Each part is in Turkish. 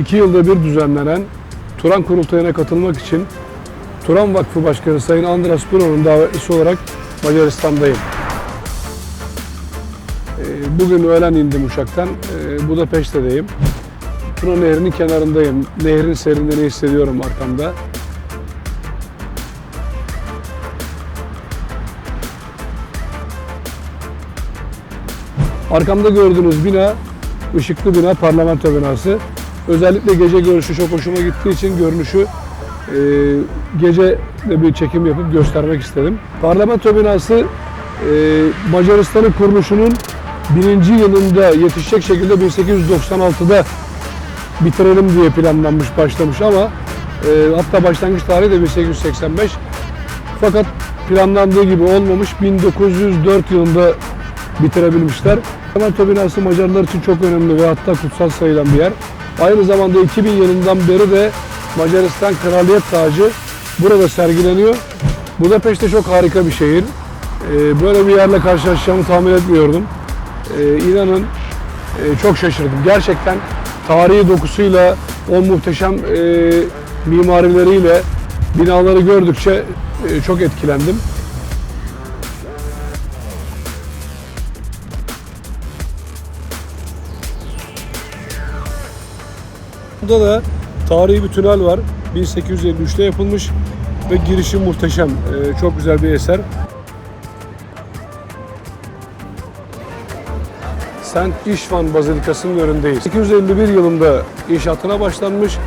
iki yılda bir düzenlenen Turan kurultayına katılmak için Turan Vakfı Başkanı Sayın Andras Bruno'nun davetlisi olarak Macaristan'dayım. Ee, Bugün öğlen indim uçaktan. Ee, Budapeşte'deyim. Tuna Nehri'nin kenarındayım. Nehrin serinliğini hissediyorum arkamda. Arkamda gördüğünüz bina, ışıklı bina, parlamento binası. Özellikle gece görüşü çok hoşuma gittiği için görünüşü e, gece de bir çekim yapıp göstermek istedim. Parlamento binası e, Macaristan'ın kuruluşunun birinci yılında yetişecek şekilde 1896'da bitirelim diye planlanmış, başlamış ama e, hatta başlangıç tarihi de 1885. Fakat planlandığı gibi olmamış. 1904 yılında bitirebilmişler. Parlamento binası Macarlar için çok önemli ve hatta kutsal sayılan bir yer. Aynı zamanda 2000 yılından beri de Macaristan Kraliyet Tacı burada sergileniyor. Budapeşte çok harika bir şehir. Ee, Böyle bir yerle karşılaşacağımı tahmin etmiyordum. Ee, İnanın e, çok şaşırdım. Gerçekten tarihi dokusuyla, o muhteşem e, mimarileriyle binaları gördükçe e, çok etkilendim. Burada da tarihi bir tünel var. 1853'te yapılmış ve girişi muhteşem. Ee, çok güzel bir eser. Saint İşvan Bazilikası'nın önündeyiz. 251 yılında inşaatına başlanmış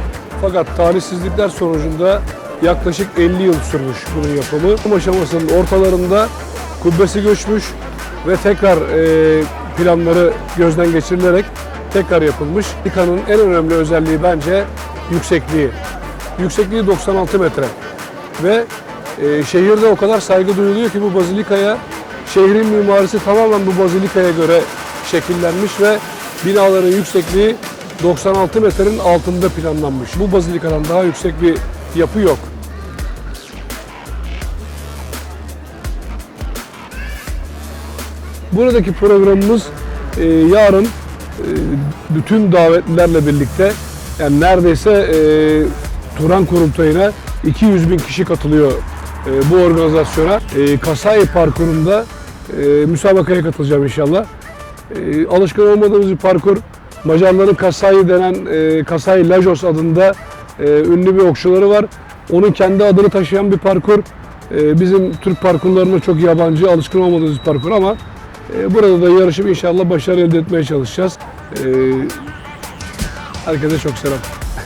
fakat talihsizlikler sonucunda yaklaşık 50 yıl sürmüş bunun yapımı. Bu aşamasının ortalarında kubbesi göçmüş ve tekrar e, planları gözden geçirilerek tekrar yapılmış. Bazilika'nın en önemli özelliği bence yüksekliği. Yüksekliği 96 metre ve e, şehirde o kadar saygı duyuluyor ki bu bazilikaya şehrin mimarisi tamamen bu bazilikaya göre şekillenmiş ve binaların yüksekliği 96 metrenin altında planlanmış. Bu bazilikadan daha yüksek bir yapı yok. Buradaki programımız e, yarın bütün davetlilerle birlikte yani neredeyse e, Turan kurultayına 200 bin kişi katılıyor e, bu organizasyona. E, Kasai parkurunda e, müsabakaya katılacağım inşallah. E, alışkın olmadığımız bir parkur. Macarların Kasai denen e, Kasai Lajos adında e, ünlü bir okçuları var. Onun kendi adını taşıyan bir parkur. E, bizim Türk parkurlarına çok yabancı, alışkın olmadığımız bir parkur ama burada da yarışıp inşallah başarı elde etmeye çalışacağız. E, herkese çok selam.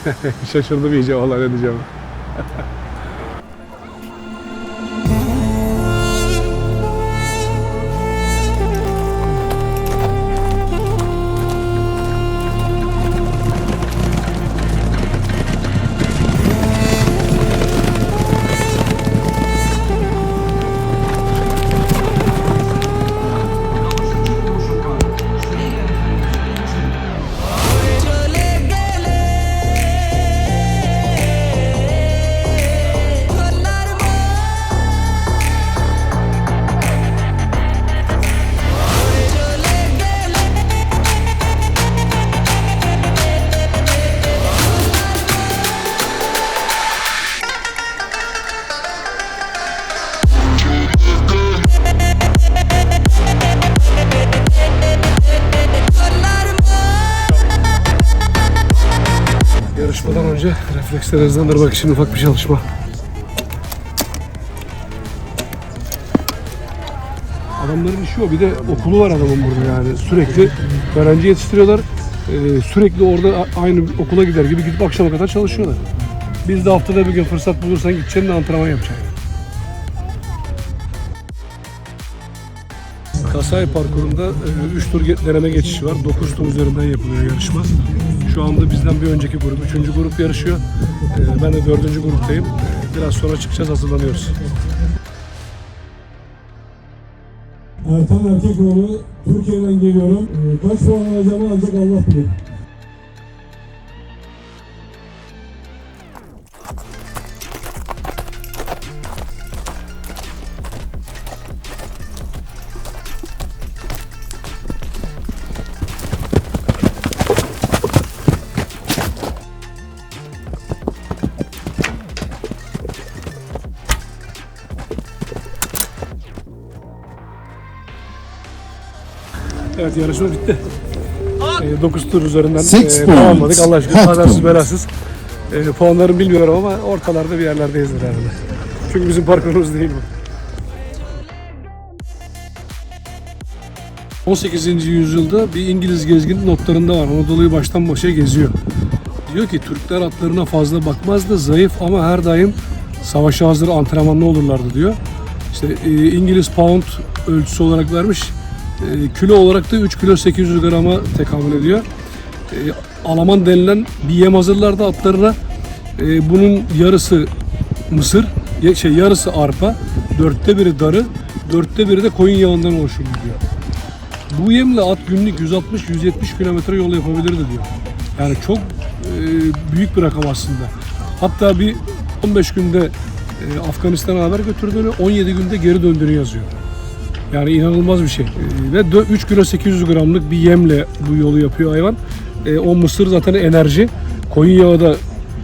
Şaşırdım iyice valla ne. Yarışmadan önce refleksleri hızlandırmak için ufak bir çalışma. Adamların işi o. Bir de okulu var adamın burada yani. Sürekli öğrenci yetiştiriyorlar. Ee, sürekli orada aynı okula gider gibi gidip akşama kadar çalışıyorlar. Biz de haftada bir gün fırsat bulursan gideceksin de antrenman yapacaksın. Kasay parkurunda 3 tur ge- deneme geçişi var. 9 tur üzerinden yapılıyor yarışma. Şu anda bizden bir önceki grup, 3. grup yarışıyor. E, ben de 4. gruptayım. Biraz sonra çıkacağız, hazırlanıyoruz. Ertan Erkekoğlu, Türkiye'den geliyorum. Ee, kaç puan alacağımı ancak Allah bilir. Evet yarışma bitti. 9 tur üzerinden Six e, tamamladık. Allah aşkına kazasız belasız. E, puanlarımı bilmiyorum ama ortalarda bir yerlerdeyizdir herhalde. Çünkü bizim parkurumuz değil bu. 18. yüzyılda bir İngiliz gezginin notlarında var. Anadolu'yu baştan başa geziyor. Diyor ki Türkler atlarına fazla bakmazdı, zayıf ama her daim savaşa hazır antrenmanlı olurlardı diyor. İşte e, İngiliz pound ölçüsü olarak vermiş. E, kilo olarak da 3 kilo 800 grama tekamül ediyor. E, Alaman denilen bir yem hazırlardı atlarına. E, bunun yarısı mısır, şey yarısı arpa, dörtte biri darı, dörtte biri de koyun yağından oluşur diyor. Bu yemle at günlük 160-170 kilometre yol yapabilirdi diyor. Yani çok e, büyük bir rakam aslında. Hatta bir 15 günde e, Afganistan'a haber götürdüğünü, 17 günde geri döndüğünü yazıyor. Yani inanılmaz bir şey. E, ve 3 kilo 800 gramlık bir yemle bu yolu yapıyor hayvan. E, o mısır zaten enerji. Koyun yağı da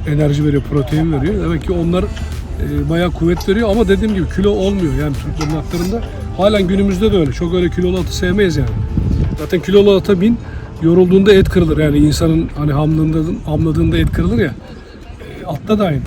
enerji veriyor, protein veriyor. Demek ki onlar e, bayağı kuvvet veriyor ama dediğim gibi kilo olmuyor yani Türklerin atlarında. Halen günümüzde de öyle. Çok öyle kilolu atı sevmeyiz yani. Zaten kilolu ata bin yorulduğunda et kırılır. Yani insanın hani hamladığında, hamladığında et kırılır ya. E, atta da aynı.